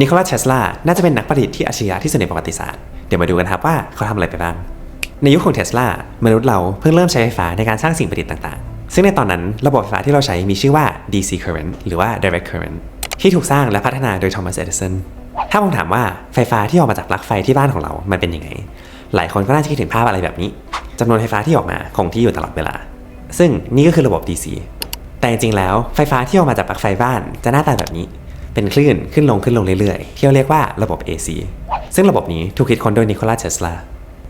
นิโคลัสเทสลา น่าจะเป็นนักประดิษฐ์ที่อัจฉริยะที่สุดในประวัติศาสตร์ เดี๋ยวมาดูกันครับว่าเขาทำอะไรไปบ้าง ในยุคของเทสลามนุษย์เราเพิ่งเริ่มใช้ไฟฟ้าในการสร้างสิ่งประดิษฐ์ต่างๆ ซึ่งในตอนนั้นระบบไฟฟ้าที่เราใช้มีชื่อว่า DC current หรือว่า direct current ที่ถูกสร้างและพัฒนาโดย Thomas Edison ถ้าผมถามว่าไฟฟ้าที่ออกมาจากปลั๊กไฟที่บ้านของเรา มันเป็นยังไง หลายคนก็น่าจะคิดถึงภาพอะไรแบบนี้จำนวนไฟฟ้าที่ออกมาคงที่อยู่ตลอดเวลา ซึ่งนี่ก็คือระบบ DC แต่จริงๆแล้วไฟฟ้าที่ออกมาจากปลั๊กไฟบ้านจะหน้าตาแบบนี้ เป็นคลื่นขึ้นลงขึ้นลงเรื่อยๆ ที่เราเรียกว่าระบบ AC ซึ่งระบบนี้ถูกคิดค้นโดยนิโคลัสเทสลา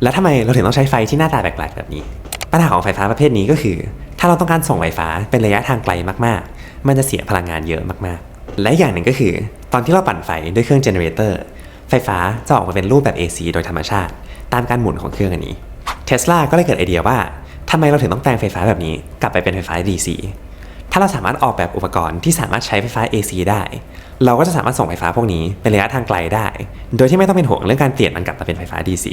แล้วทำไมเราถึงต้องใช้ไฟที่หน้าตาแปลกๆแบบนี้ ปัญหาของไฟฟ้าประเภทนี้ก็คือ ถ้าเราต้องการส่งไฟฟ้าเป็นระยะทางไกลมากๆ มันจะเสียพลังงานเยอะมากๆ และอย่างหนึ่งก็คือ ตอนที่เราปั่นไฟด้วยเครื่องเจเนเรเตอร์ไฟฟ้าจะออกมาเป็นรูปแบบ AC โดยธรรมชาติ ตามการหมุนของเครื่องอันนี้เทสลาก็เลยเกิดไอเดียว่าทำไมเราถึงต้องแปลงไฟฟ้าแบบนี้ กลับไปเป็นไฟฟ้า DC ถ้าเราสามารถออกแบบอุปกรณ์ที่สามารถใช้ไฟฟ้า AC ได้ เราก็จะสามารถส่งไฟฟ้าพวกนี้เป็นระยะทางไกลได้ โดยที่ไม่ต้องเป็นห่วงเรื่องการเปลี่ยนมันกลับมาเป็นไฟฟ้า DC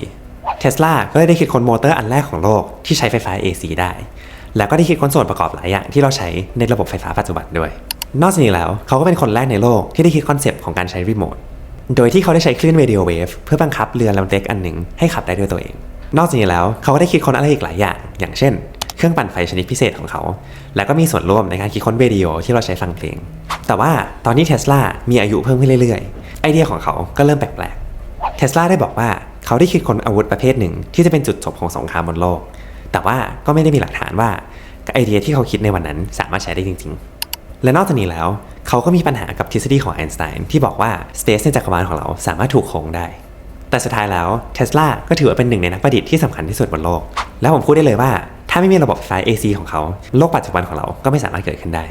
เทสลาก็ได้คิดค้นมอเตอร์อันแรกของโลกที่ใช้ไฟฟ้า AC ได้ แล้วก็ได้คิดค้นส่วนประกอบหลายอย่างที่เราใช้ในระบบไฟฟ้าปัจจุบันด้วย นอกจากนี้แล้วเขาก็เป็นคนแรกในโลกที่ได้คิดคอนเซปต์ของการใช้รีโมท โดยที่เขาได้ใช้คลื่น radio wave เพื่อบังคับเรือลำเล็กอันหนึ่งให้ขับได้ด้วยตัวเอง นอกจากนี้แล้วเขาก็ได้คิดค้นอะไรอีกหลายอย่าง อย่างเช่น เครื่องปั่นไฟชนิดพิเศษของเขา แล้วก็มีส่วนร่วมในการคิดค้นเรดิโอที่เราใช้ฟังเพลง แต่ว่าตอนนี้เทสลามีอายุเพิ่มขึ้นเรื่อยๆ ไอเดียของเขาก็เริ่มแปลกๆเทสลาได้บอกว่าเขาได้คิดค้นอาวุธประเภทหนึ่งที่จะเป็นจุดจบของสงครามบนโลก แต่ว่าก็ไม่ได้มีหลักฐานว่าไอเดียที่เขาคิดในวันนั้นสามารถใช้ได้จริง ๆ และนอกจากนี้แล้ว เขาก็มีปัญหากับทฤษฎีของไอน์สไตน์ที่บอกว่าสเปซในจักรวาลของเราสามารถถูกโค้งได้แต่สุดท้ายแล้วเทสลาก็ถือว่าเป็นหนึ่งในนักประดิษฐ์ที่สำคัญที่สุดบนโลก แล้วผมพูดได้เลยว่า ถ้าไม่มีระบบไฟฟ้า AC ของเขา โลกปัจจุบันของเราก็ไม่สามารถเกิดขึ้นได้